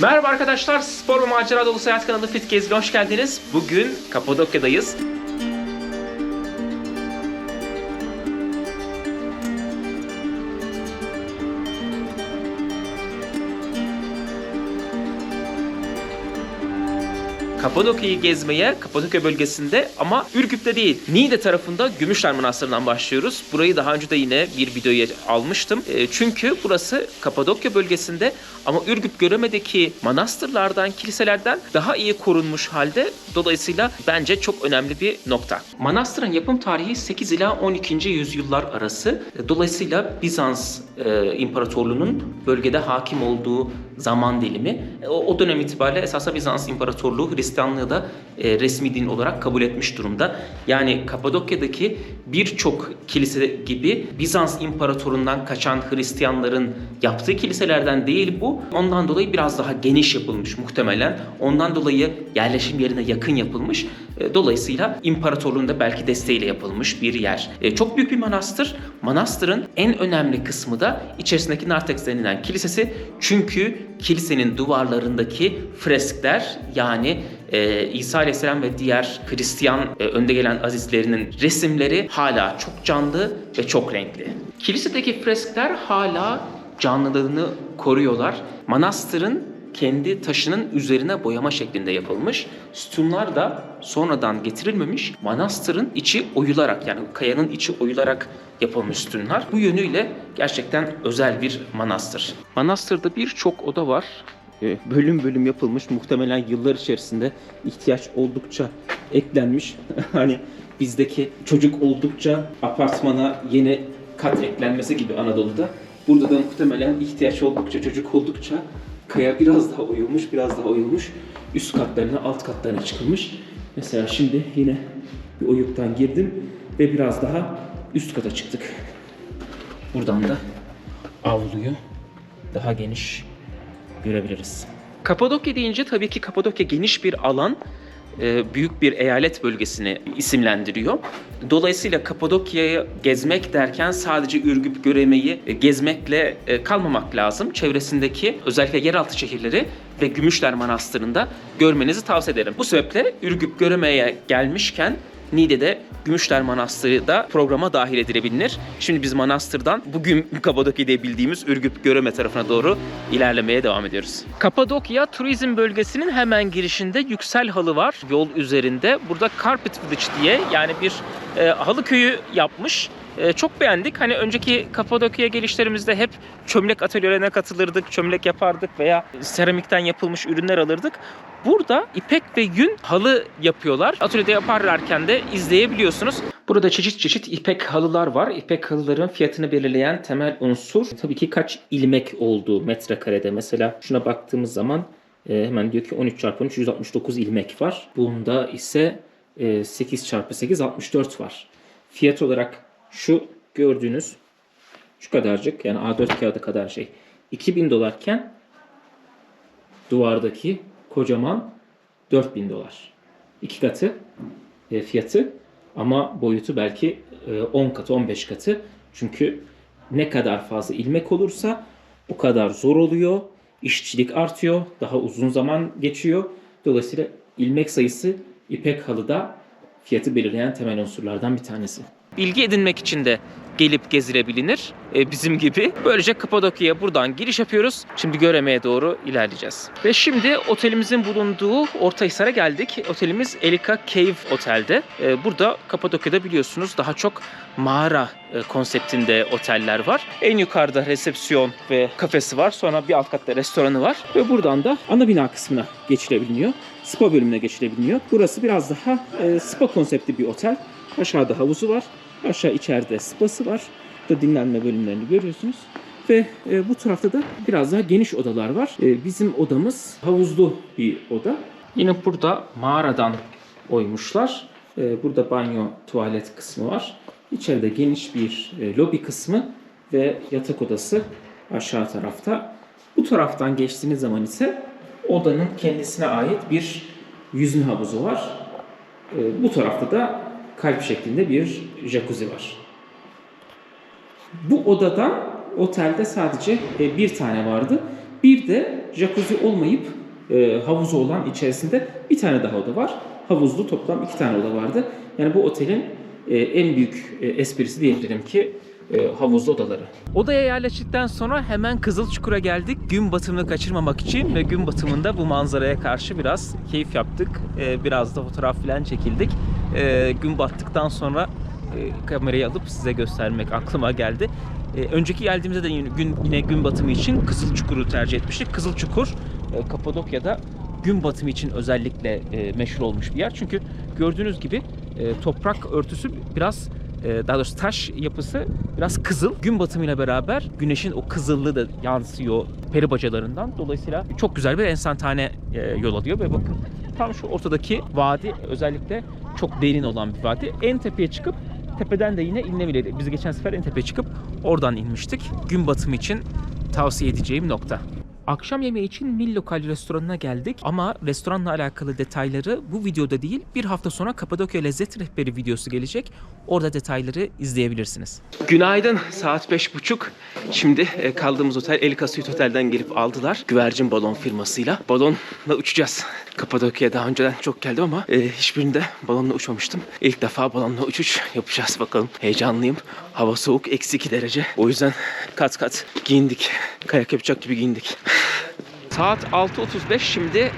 Merhaba arkadaşlar, spor ve macera dolu seyahat kanalı Fit Gezgin hoş geldiniz. Bugün Kapadokya'dayız. Kapadokya'yı gezmeye Kapadokya bölgesinde ama Ürgüp'te değil Niğde tarafında Gümüşler Manastırı'ndan başlıyoruz. Burayı daha önce de yine bir videoya almıştım. E, çünkü burası Kapadokya bölgesinde ama Ürgüp Göreme'deki manastırlardan, kiliselerden daha iyi korunmuş halde. Dolayısıyla bence çok önemli bir nokta. Manastırın yapım tarihi 8 ila 12. yüzyıllar arası. E, Dolayısıyla Bizans e, İmparatorluğu'nun bölgede hakim olduğu zaman dilimi. E, O, o dönem itibariyle esasında Bizans İmparatorluğu Hristiyanlığı da e, resmi din olarak kabul etmiş durumda. Yani Kapadokya'daki birçok kilise gibi Bizans İmparatorluğundan kaçan Hristiyanların yaptığı kiliselerden değil bu. Ondan dolayı biraz daha geniş yapılmış muhtemelen. Ondan dolayı yerleşim yerine yakın yapılmış. E, Dolayısıyla imparatorluğun da belki desteğiyle yapılmış bir yer. E, Çok büyük bir manastır. Manastırın en önemli kısmı da içerisindeki Narthex denilen kilisesi. Çünkü kilisenin duvarlarındaki freskler yani e, İsa Aleyhisselam ve diğer Hristiyan e, önde gelen azizlerinin resimleri hala çok canlı ve çok renkli. Kilisedeki freskler hala canlılığını koruyorlar. Manastırın kendi taşının üzerine boyama şeklinde yapılmış. Sütunlar da sonradan getirilmemiş. Manastırın içi oyularak yani kayanın içi oyularak yapılmış sütunlar. Bu yönüyle gerçekten özel bir manastır. Manastırda birçok oda var. Ee, Bölüm bölüm yapılmış. Muhtemelen yıllar içerisinde ihtiyaç oldukça eklenmiş. hani bizdeki çocuk oldukça apartmana yeni kat eklenmesi gibi Anadolu'da. Burada da muhtemelen ihtiyaç oldukça, çocuk oldukça kaya biraz daha oyulmuş, biraz daha oyulmuş. Üst katlarına, alt katlarına çıkılmış. Mesela şimdi yine bir oyuktan girdim ve biraz daha üst kata çıktık. Buradan da avluyu daha geniş görebiliriz. Kapadokya deyince tabii ki Kapadokya geniş bir alan, büyük bir eyalet bölgesini isimlendiriyor. Dolayısıyla Kapadokya'yı gezmek derken sadece Ürgüp Göreme'yi e, gezmekle e, kalmamak lazım. Çevresindeki özellikle yeraltı şehirleri ve Gümüşler Manastırı'nda görmenizi tavsiye ederim. Bu sebeple Ürgüp Göreme'ye gelmişken Niğde'de Gümüşler Manastırı da programa dahil edilebilir. Şimdi biz Manastır'dan bugün Kapadokya'da bildiğimiz Ürgüp Göreme tarafına doğru ilerlemeye devam ediyoruz. Kapadokya turizm bölgesinin hemen girişinde Yüksel Halı var yol üzerinde. Burada Carpet Village diye yani bir e, halı köyü yapmış. E, çok beğendik. Hani önceki Kapadokya'ya gelişlerimizde hep çömlek atölyelerine katılırdık, çömlek yapardık veya seramikten yapılmış ürünler alırdık. Burada ipek ve yün halı yapıyorlar. Atölyede yaparlarken de izleyebiliyorsunuz. Burada çeşit çeşit ipek halılar var. İpek halıların fiyatını belirleyen temel unsur tabii ki kaç ilmek olduğu metrekarede. Mesela şuna baktığımız zaman e, hemen diyor ki 13 çarpı 13 169 ilmek var. Bunda ise 8 çarpı 8 64 var. Fiyat olarak şu gördüğünüz şu kadarcık yani A4 kağıdı kadar şey 2000 dolarken duvardaki kocaman 4000 dolar. İki katı e, fiyatı ama boyutu belki e, 10 katı 15 katı. Çünkü ne kadar fazla ilmek olursa o kadar zor oluyor. İşçilik artıyor. Daha uzun zaman geçiyor. Dolayısıyla ilmek sayısı ipek halıda fiyatı belirleyen temel unsurlardan bir tanesi. Bilgi edinmek için de gelip gezilebilir e, bizim gibi. Böylece Kapadokya'ya buradan giriş yapıyoruz. Şimdi Göreme'ye doğru ilerleyeceğiz. Ve şimdi otelimizin bulunduğu Ortahisar'a geldik. Otelimiz Elika Cave Otel'de. E, burada Kapadokya'da biliyorsunuz daha çok mağara e, konseptinde oteller var. En yukarıda resepsiyon ve kafesi var. Sonra bir alt katta restoranı var. Ve buradan da ana bina kısmına geçilebiliyor. Spa bölümüne geçilebiliyor. Burası biraz daha e, spa konseptli bir otel. Aşağıda havuzu var. Aşağı içeride spası var. Burada dinlenme bölümlerini görüyorsunuz. Ve e, bu tarafta da biraz daha geniş odalar var. E, bizim odamız havuzlu bir oda. Yine burada mağaradan oymuşlar. E, burada banyo, tuvalet kısmı var. İçeride geniş bir e, lobi kısmı ve yatak odası aşağı tarafta. Bu taraftan geçtiğiniz zaman ise odanın kendisine ait bir yüzme havuzu var. E, bu tarafta da kalp şeklinde bir jacuzzi var. Bu odadan otelde sadece e, bir tane vardı. Bir de jacuzzi olmayıp e, havuzu olan içerisinde bir tane daha oda var. Havuzlu toplam iki tane oda vardı. Yani bu otelin e, en büyük e, esprisi diyebilirim ki e, odaları. Odaya yerleştikten sonra hemen Kızılçukur'a geldik. Gün batımını kaçırmamak için ve gün batımında bu manzaraya karşı biraz keyif yaptık. E, biraz da fotoğraf falan çekildik. E, gün battıktan sonra e, kamerayı alıp size göstermek aklıma geldi. Önceki geldiğimizde de yine gün, yine gün batımı için Kızılçukur'u tercih etmiştik. Kızılçukur e, Kapadokya'da gün batımı için özellikle meşhur olmuş bir yer. Çünkü gördüğünüz gibi toprak örtüsü biraz daha doğrusu taş yapısı biraz kızıl. Gün batımıyla beraber güneşin o kızıllığı da yansıyor peri bacalarından. Dolayısıyla çok güzel bir enstantane e, yol alıyor ve bakın tam şu ortadaki vadi özellikle çok derin olan bir vadi. En tepeye çıkıp tepeden de yine inilebilir. Biz geçen sefer en tepeye çıkıp oradan inmiştik. Gün batımı için tavsiye edeceğim nokta. Akşam yemeği için Mil Lokal restoranına geldik ama restoranla alakalı detayları bu videoda değil bir hafta sonra Kapadokya Lezzet Rehberi videosu gelecek. Orada detayları izleyebilirsiniz. Günaydın saat beş buçuk. Şimdi e, kaldığımız otel El Casuit Otel'den gelip aldılar. Güvercin balon firmasıyla. Balonla uçacağız. Kapadokya'ya daha önceden çok geldim ama e, hiçbirinde balonla uçmamıştım. İlk defa balonla uçuş yapacağız bakalım. Heyecanlıyım. Hava soğuk eksi 2 derece. O yüzden kat kat giyindik. Kayak yapacak gibi giyindik. Saat 6.35 şimdi e,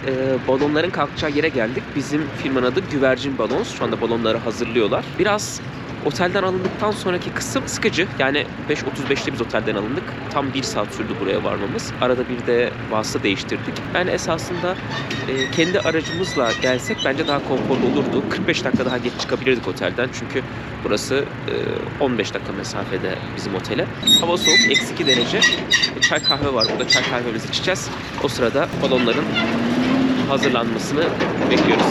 balonların kalkacağı yere geldik. Bizim firmanın adı Güvercin Balons. Şu anda balonları hazırlıyorlar. Biraz otelden alındıktan sonraki kısım sıkıcı. Yani 5.35'te biz otelden alındık. Tam 1 saat sürdü buraya varmamız. Arada bir de vasıta değiştirdik. Yani esasında e, kendi aracımızla gelsek bence daha konforlu olurdu. 45 dakika daha geç çıkabilirdik otelden. Çünkü burası e, 15 dakika mesafede bizim otele. Hava soğuk, eksi 2 derece. E, Çay kahve var burada. Çay kahvemizi içeceğiz. O sırada balonların hazırlanmasını bekliyoruz.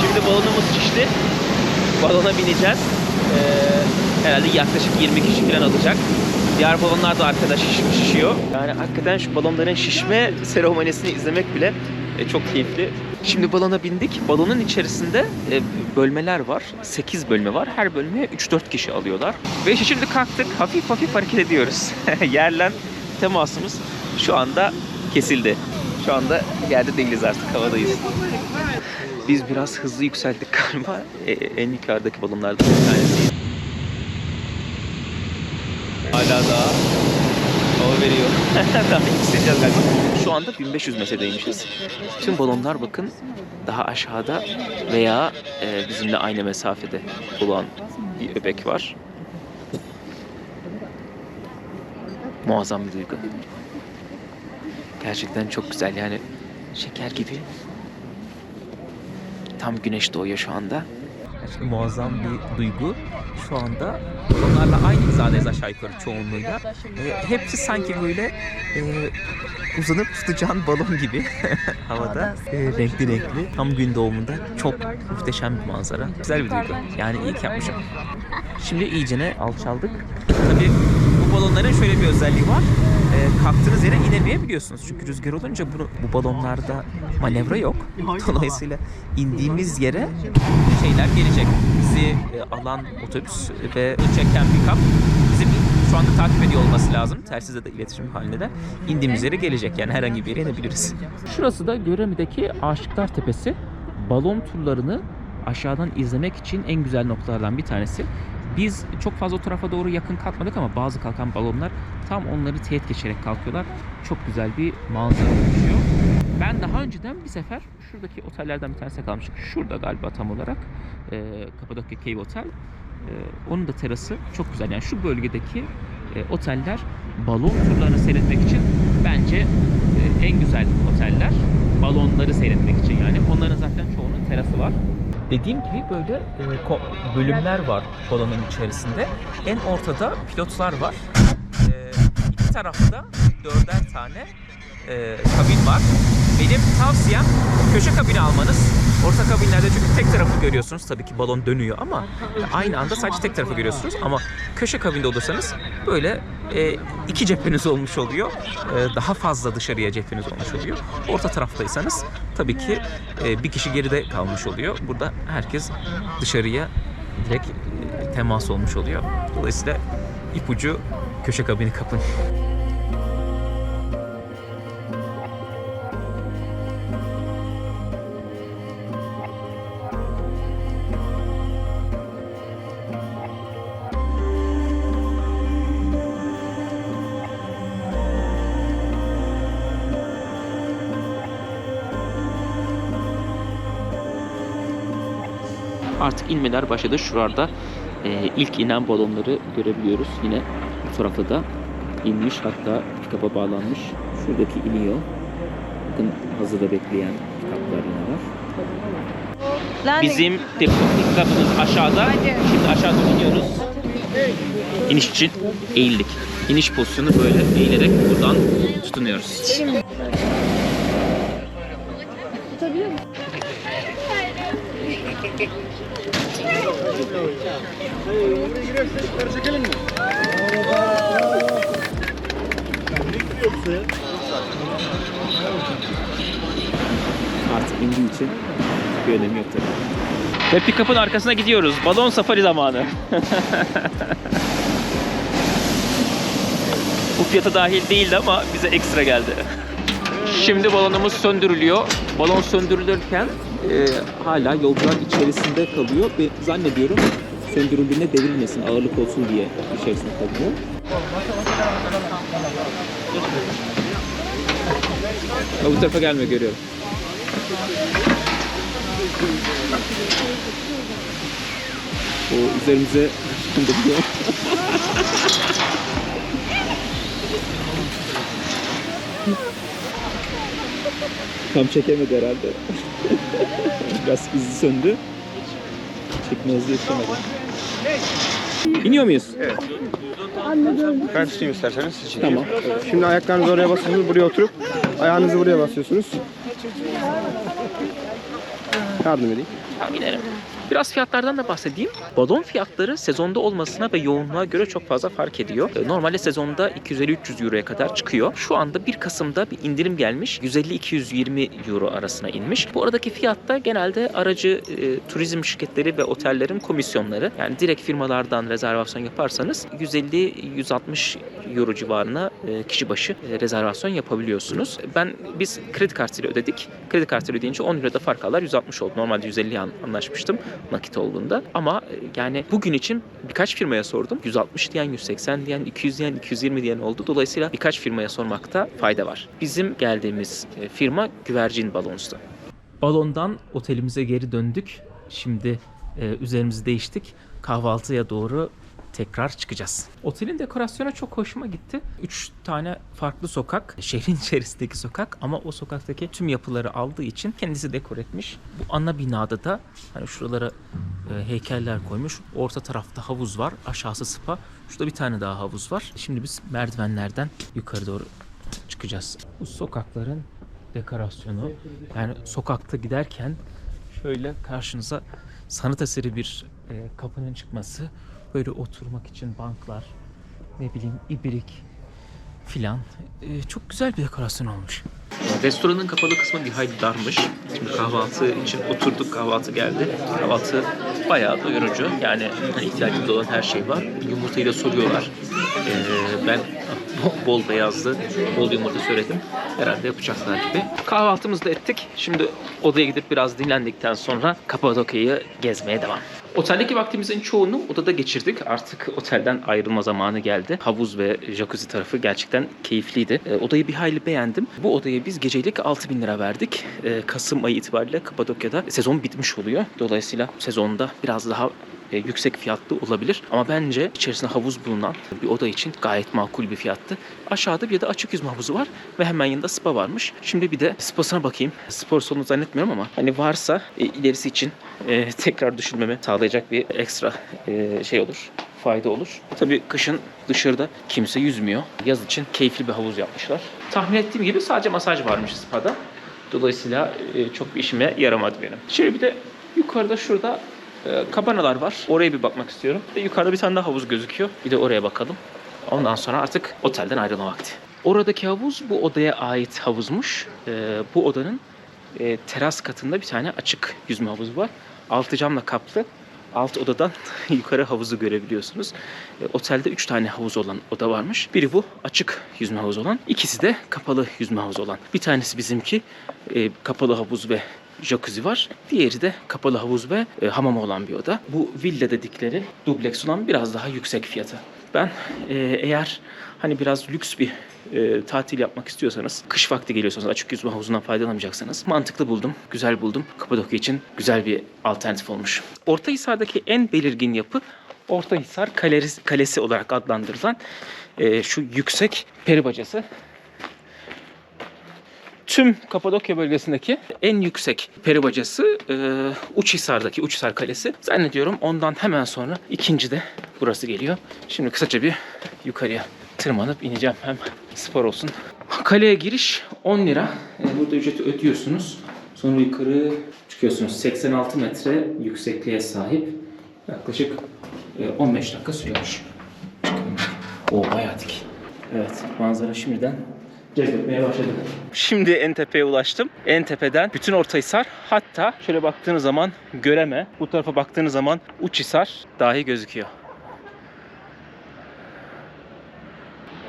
Şimdi balonumuz şişti. Balona bineceğiz. Ee, herhalde yaklaşık 20 kişi falan alacak. Diğer balonlar da arkada şiş- şişiyor. Yani hakikaten şu balonların şişme seremonisini izlemek bile e, çok keyifli. Şimdi balona bindik. Balonun içerisinde e, bölmeler var. 8 bölme var. Her bölmeye 3-4 kişi alıyorlar. Ve şimdi kalktık. Hafif hafif hareket ediyoruz. Yerlen temasımız şu anda kesildi. Şu anda yerde değiliz artık havadayız. Biz biraz hızlı yükseldik galiba. E, en yukarıdaki balonlardan bir tanesi. Hala daha hava veriyor. daha yükseleceğiz galiba. Şu anda 1500 metredeymişiz. Tüm balonlar bakın daha aşağıda veya e, bizimle aynı mesafede olan bir öbek var. Muazzam bir duygu. Gerçekten çok güzel yani şeker gibi. Tam güneş doğuyor şu anda. Muazzam bir duygu. Şu anda balonlarla aynı hizadayız aşağı yukarı çoğunluğuyla. E, hepsi sanki böyle e, uzanıp tutacağın balon gibi havada. E, renkli renkli. Tam gün doğumunda çok muhteşem bir manzara. Güzel bir duygu. Yani iyi ki yapmışım. Şimdi iyicene alçaldık. Tabii bu balonların şöyle bir özelliği var. E, kalktığınız yere inemeyebiliyorsunuz. Çünkü rüzgar olunca bunu, bu balonlarda manevra yok. Dolayısıyla indiğimiz yere şeyler gelecek. Bizi e, alan otobüs ve çeken pick-up bizim şu anda takip ediyor olması lazım. Telsizle de iletişim halinde de. indiğimiz yere gelecek. Yani herhangi bir yere inebiliriz. Şurası da Göremi'deki Aşıklar Tepesi. Balon turlarını aşağıdan izlemek için en güzel noktalardan bir tanesi. Biz çok fazla o tarafa doğru yakın kalkmadık ama bazı kalkan balonlar tam onları teğet geçerek kalkıyorlar. Çok güzel bir manzara oluşuyor. Ben daha önceden bir sefer şuradaki otellerden bir tanesine kalmıştık. Şurada galiba tam olarak e, Kapadokya Cave Otel. E, onun da terası çok güzel. Yani şu bölgedeki e, oteller balon turlarını seyretmek için bence e, en güzel oteller. Balonları seyretmek için yani. Onların zaten çoğunun terası var. Dediğim gibi böyle e, bölümler var balonun içerisinde. En ortada pilotlar var. E, iki tarafta dörder tane e, kabin var. Benim tavsiyem köşe kabini almanız. Orta kabinlerde çünkü tek tarafı görüyorsunuz. Tabii ki balon dönüyor ama aynı anda sadece tek tarafı görüyorsunuz. Ama köşe kabinde olursanız böyle e, iki cepheniz olmuş oluyor. E, daha fazla dışarıya cepheniz olmuş oluyor. Orta taraftaysanız tabii ki e, bir kişi geride kalmış oluyor. Burada herkes dışarıya direkt e, temas olmuş oluyor. Dolayısıyla ipucu köşe kabini kapın. Artık inmeler başladı. Şurada e, ilk inen balonları görebiliyoruz. Yine bu tarafta da inmiş hatta pikapa bağlanmış. Şuradaki iniyor. Bakın hazırda bekleyen pikaplar yine var. Bizim pikapımız aşağıda. Şimdi aşağı doğru iniyoruz. İniş için eğildik. İniş pozisyonu böyle eğilerek buradan tutunuyoruz. Artık indiği için bir önemi yok tabii. Ve pick-up'ın arkasına gidiyoruz. Balon safari zamanı. Bu fiyata dahil değildi ama bize ekstra geldi. Şimdi balonumuz söndürülüyor. Balon söndürülürken e, hala yolcular içerisinde kalıyor ve zannediyorum söndürüldüğünde devrilmesin, ağırlık olsun diye içerisinde kalıyor. Ya bu tarafa gelme görüyorum. O üzerimize biliyor. Tam çekemedi herhalde. Biraz hızlı söndü. Çekme hızı yetişemedi. İniyor muyuz? Ben tutayım isterseniz. Tamam. Şimdi ayaklarınızı oraya basıyorsunuz. Buraya oturup ayağınızı buraya basıyorsunuz. Yardım edeyim. Tamam inerim. Biraz fiyatlardan da bahsedeyim. Balon fiyatları sezonda olmasına ve yoğunluğa göre çok fazla fark ediyor. E, Normalde sezonda 250-300 euroya kadar çıkıyor. Şu anda 1 Kasım'da bir indirim gelmiş. 150-220 euro arasına inmiş. Bu aradaki fiyatta genelde aracı e, turizm şirketleri ve otellerin komisyonları. Yani direkt firmalardan rezervasyon yaparsanız 150-160 euro civarına e, kişi başı e, rezervasyon yapabiliyorsunuz. Ben biz kredi kartıyla ödedik. Kredi kartıyla ödeyince 10 lirada fark alır 160 oldu. Normalde 150 an- anlaşmıştım nakit olduğunda. Ama e, yani bugün için birkaç firmaya sordum. 160 diyen, 180 diyen, 200 diyen, 220 diyen oldu. Dolayısıyla birkaç firmaya sormakta fayda var. Bizim geldiğimiz firma Güvercin Balons'tu. Balondan otelimize geri döndük. Şimdi e, üzerimizi değiştik. Kahvaltıya doğru tekrar çıkacağız. Otelin dekorasyonu çok hoşuma gitti. Üç tane farklı sokak, şehrin içerisindeki sokak ama o sokaktaki tüm yapıları aldığı için kendisi dekor etmiş. Bu ana binada da hani şuralara e, heykeller koymuş. Orta tarafta havuz var, aşağısı spa. Şurada bir tane daha havuz var. Şimdi biz merdivenlerden yukarı doğru çıkacağız. Bu sokakların dekorasyonu yani sokakta giderken şöyle karşınıza sanat eseri bir e, kapının çıkması böyle oturmak için banklar ne bileyim ibrik filan E, çok güzel bir dekorasyon olmuş. Restoranın kapalı kısmı bir hayli darmış. Şimdi kahvaltı için oturduk, kahvaltı geldi. Kahvaltı bayağı doyurucu. Yani ihtiyacımız olan her şey var. Yumurtayı da soruyorlar. Ee, ben bol beyazlı, bol yumurta söyledim. Herhalde yapacaklar gibi. Kahvaltımızı da ettik. Şimdi odaya gidip biraz dinlendikten sonra Kapadokya'yı gezmeye devam. Oteldeki vaktimizin çoğunu odada geçirdik. Artık otelden ayrılma zamanı geldi. Havuz ve jacuzzi tarafı gerçekten keyifliydi. E, odayı bir hayli beğendim. Bu odaya biz gecelik 6000 lira verdik. E, Kasım ayı itibariyle Kapadokya'da sezon bitmiş oluyor. Dolayısıyla sezonda biraz daha e, yüksek fiyatlı olabilir. Ama bence içerisinde havuz bulunan bir oda için gayet makul bir fiyattı. Aşağıda bir de açık yüzme havuzu var ve hemen yanında spa varmış. Şimdi bir de spasına bakayım. Spor salonu zannetmiyorum ama hani varsa e, ilerisi için e, tekrar düşünmemi sağlayacak bir ekstra e, şey olur fayda olur. Tabii kışın dışarıda kimse yüzmüyor. Yaz için keyifli bir havuz yapmışlar. Tahmin ettiğim gibi sadece masaj varmış spada. Dolayısıyla e, çok bir işime yaramadı benim. Şimdi bir de yukarıda şurada kabanalar var. Oraya bir bakmak istiyorum. Ve yukarıda bir tane daha havuz gözüküyor. Bir de oraya bakalım. Ondan sonra artık otelden ayrılma vakti. Oradaki havuz bu odaya ait havuzmuş. E, bu odanın e, teras katında bir tane açık yüzme havuzu var. Altı camla kaplı. Alt odadan yukarı havuzu görebiliyorsunuz. E, otelde 3 tane havuz olan oda varmış. Biri bu açık yüzme havuzu olan. İkisi de kapalı yüzme havuzu olan. Bir tanesi bizimki e, kapalı havuz ve jacuzzi var. Diğeri de kapalı havuz ve e, hamam olan bir oda. Bu villa dedikleri dubleks olan biraz daha yüksek fiyatı. Ben e, eğer hani biraz lüks bir e, tatil yapmak istiyorsanız, kış vakti geliyorsanız açık yüzme havuzundan faydalanamayacaksanız mantıklı buldum, güzel buldum. Kapadokya için güzel bir alternatif olmuş. Ortahisar'daki en belirgin yapı Ortahisar Kalesi, Kalesi olarak adlandırılan e, şu yüksek peri bacası. Tüm Kapadokya bölgesindeki en yüksek peri bacası e, Uçhisar'daki Uçhisar Kalesi. Zannediyorum ondan hemen sonra ikinci de burası geliyor. Şimdi kısaca bir yukarıya tırmanıp ineceğim hem spor olsun. Kaleye giriş 10 lira. E, burada ücreti ödüyorsunuz. Sonra yukarı çıkıyorsunuz. 86 metre yüksekliğe sahip. Yaklaşık e, 15 dakika sürüyormuş. O bayağı dik. Evet manzara şimdiden cezbetmeye başladı. Şimdi en tepeye ulaştım. En tepeden bütün Ortahisar hatta şöyle baktığınız zaman Göreme, bu tarafa baktığınız zaman Uçhisar dahi gözüküyor.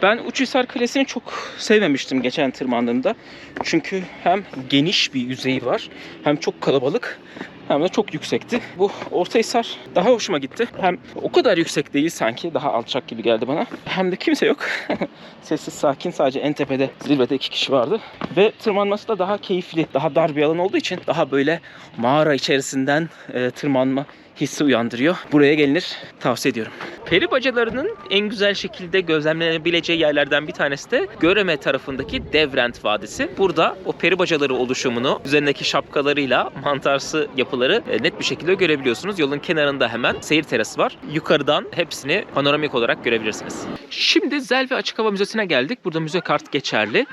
Ben Uçhisar Kalesi'ni çok sevmemiştim geçen tırmandığımda. Çünkü hem geniş bir yüzeyi var hem çok kalabalık hem de çok yüksekti. Bu Ortahisar daha hoşuma gitti. Hem o kadar yüksek değil sanki daha alçak gibi geldi bana. Hem de kimse yok. Sessiz sakin sadece en tepede zirvede iki kişi vardı. Ve tırmanması da daha keyifli, daha dar bir alan olduğu için daha böyle mağara içerisinden e, tırmanma hissi uyandırıyor. Buraya gelinir tavsiye ediyorum. Peri bacalarının en güzel şekilde gözlemlenebileceği yerlerden bir tanesi de Göreme tarafındaki Devrent Vadisi. Burada o peri bacaları oluşumunu üzerindeki şapkalarıyla mantarsı yapıları e, net bir şekilde görebiliyorsunuz. Yolun kenarında hemen seyir terası var. Yukarıdan hepsini panoramik olarak görebilirsiniz. Şimdi Zel Açık Hava Müzesi'ne geldik. Burada müze kart geçerli.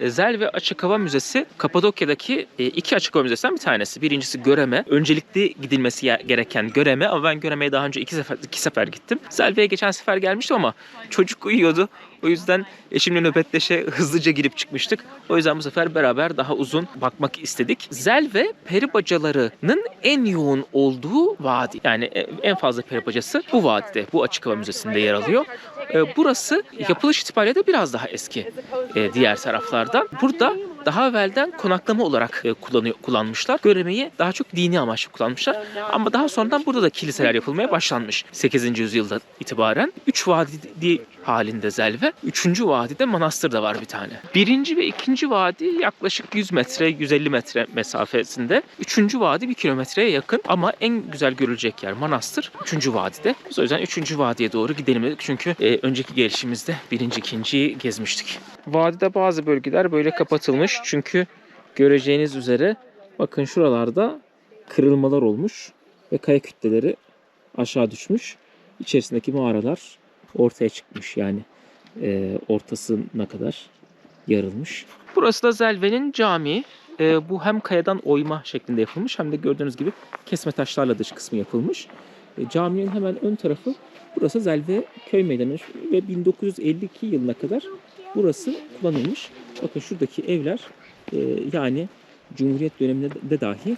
E, Zel ve Açık Hava Müzesi Kapadokya'daki e, iki açık hava müzesinden bir tanesi. Birincisi Göreme. Öncelikli gidilmesi gereken Göreme ama ben Göreme'ye daha önce iki sefer, iki sefer gittim. Zelve'ye geçen sefer gelmiştim ama çocuk uyuyordu. O yüzden eşimle nöbetleşe hızlıca girip çıkmıştık. O yüzden bu sefer beraber daha uzun bakmak istedik. Zelve peri bacalarının en yoğun olduğu vadi. Yani en fazla peri bacası bu vadide, bu açık hava müzesinde yer alıyor. E, Burası yapılış itibariyle de biraz daha eski e, diğer taraflardan. Burada daha evvelden konaklama olarak e, kullanıyor, kullanmışlar. Göremeyi daha çok dini amaçlı kullanmışlar. Ama daha sonradan burada da kiliseler yapılmaya başlanmış. 8. yüzyılda itibaren. Üç vadi halinde zelve. Üçüncü vadide manastır da var bir tane. Birinci ve ikinci vadi yaklaşık 100 metre, 150 metre mesafesinde. Üçüncü vadi bir kilometreye yakın ama en güzel görülecek yer manastır. Üçüncü vadide. Biz o yüzden üçüncü vadiye doğru gidelim dedik. Çünkü e, önceki gelişimizde birinci, ikinciyi gezmiştik. Vadide bazı bölgeler böyle kapatılmış. Çünkü göreceğiniz üzere bakın şuralarda kırılmalar olmuş ve kaya kütleleri aşağı düşmüş. İçerisindeki mağaralar ortaya çıkmış yani e, ortasına kadar yarılmış. Burası da Zelve'nin camii. E, bu hem kayadan oyma şeklinde yapılmış hem de gördüğünüz gibi kesme taşlarla dış kısmı yapılmış. E, caminin hemen ön tarafı burası Zelve köy meydanı ve 1952 yılına kadar burası kullanılmış. Bakın şuradaki evler e, yani Cumhuriyet döneminde de dahi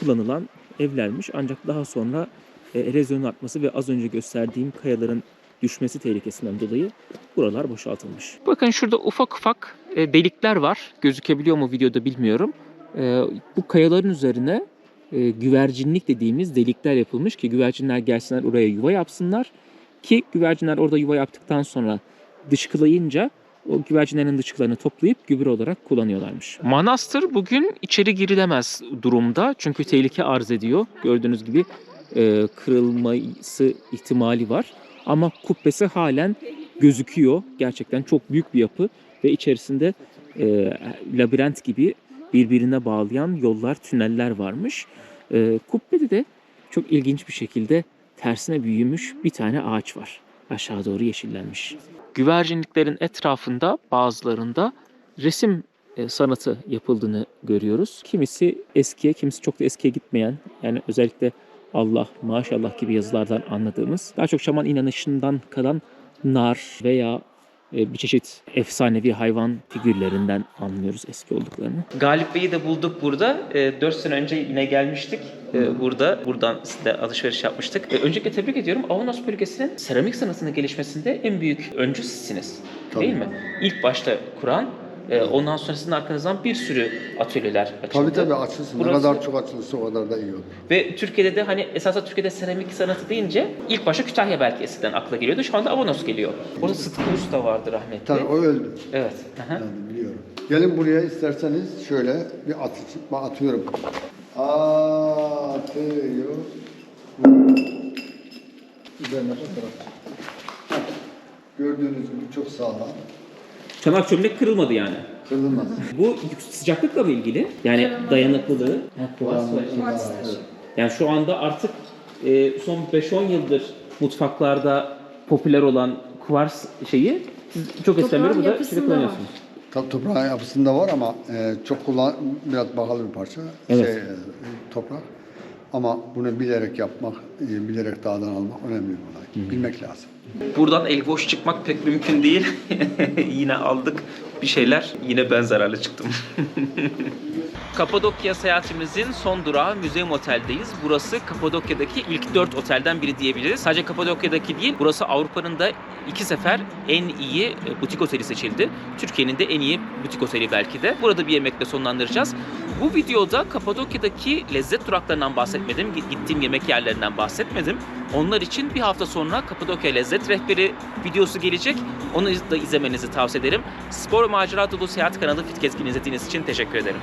kullanılan evlermiş. Ancak daha sonra e, erozyonun artması ve az önce gösterdiğim kayaların düşmesi tehlikesinden dolayı buralar boşaltılmış. Bakın şurada ufak ufak e, delikler var. Gözükebiliyor mu videoda bilmiyorum. E, bu kayaların üzerine e, güvercinlik dediğimiz delikler yapılmış ki güvercinler gelsinler oraya yuva yapsınlar. Ki güvercinler orada yuva yaptıktan sonra dışkılayınca o güvercinlerin dışkılarını toplayıp gübre olarak kullanıyorlarmış. Manastır bugün içeri girilemez durumda çünkü tehlike arz ediyor. Gördüğünüz gibi kırılması ihtimali var. Ama kubbesi halen gözüküyor. Gerçekten çok büyük bir yapı ve içerisinde e, labirent gibi birbirine bağlayan yollar, tüneller varmış. E, kubbede de çok ilginç bir şekilde tersine büyümüş bir tane ağaç var. Aşağı doğru yeşillenmiş. Güvercinliklerin etrafında bazılarında resim e, sanatı yapıldığını görüyoruz. Kimisi eskiye, kimisi çok da eskiye gitmeyen yani özellikle Allah, maşallah gibi yazılardan anladığımız daha çok şaman inanışından kalan nar veya e, bir çeşit efsanevi hayvan figürlerinden anlıyoruz eski olduklarını. Galip Bey'i de bulduk burada. 4 sene önce yine gelmiştik. E, Burada buradan de alışveriş yapmıştık. E, Öncelikle tebrik ediyorum. Avanos bölgesinin seramik sanatının gelişmesinde en büyük öncü sizsiniz. Değil mi? İlk başta kuran Ee, ondan sonra sizin arkanızdan bir sürü atölyeler açıldı. Tabii tabii açılsın. Burası- Ne kadar çok açılırsa o kadar da iyi olur. Ve Türkiye'de de hani esasında Türkiye'de seramik sanatı deyince ilk başta Kütahya belki eskiden akla geliyordu. Şu anda Avanos geliyor. Orada Sıtkı Usta vardı rahmetli. Tabii o öldü. Evet. Aha. Yani biliyorum. Gelin buraya isterseniz şöyle bir at, atıyorum. Atıyor. Üzerine fotoğraf. Gördüğünüz gibi çok sağlam. Çanak çömlek kırılmadı yani. Kırılmaz. Bu sıcaklıkla mı ilgili? Yani dayanıklılığı. Yani şu anda artık e, son 5-10 yıldır mutfaklarda popüler olan kuvars şeyi siz çok eskiden beri burada şimdi kullanıyorsunuz. Tabii toprağın yapısında var ama e, çok kullan biraz pahalı bir parça. Evet. Şey, e, toprak. Ama bunu bilerek yapmak, e, bilerek dağdan almak önemli bir olay. Bilmek lazım. Buradan el boş çıkmak pek mümkün değil. Yine aldık bir şeyler. Yine ben zararlı çıktım. Kapadokya seyahatimizin son durağı Müzeum Otel'deyiz. Burası Kapadokya'daki ilk dört otelden biri diyebiliriz. Sadece Kapadokya'daki değil, burası Avrupa'nın da iki sefer en iyi e, butik oteli seçildi. Türkiye'nin de en iyi butik oteli belki de. Burada bir yemekle sonlandıracağız. Bu videoda Kapadokya'daki lezzet duraklarından bahsetmedim, gittiğim yemek yerlerinden bahsetmedim. Onlar için bir hafta sonra Kapadokya Lezzet Rehberi videosu gelecek. Onu da izlemenizi tavsiye ederim. Spor macera dolu seyahat kanalı Fit Gezgin izlediğiniz için teşekkür ederim.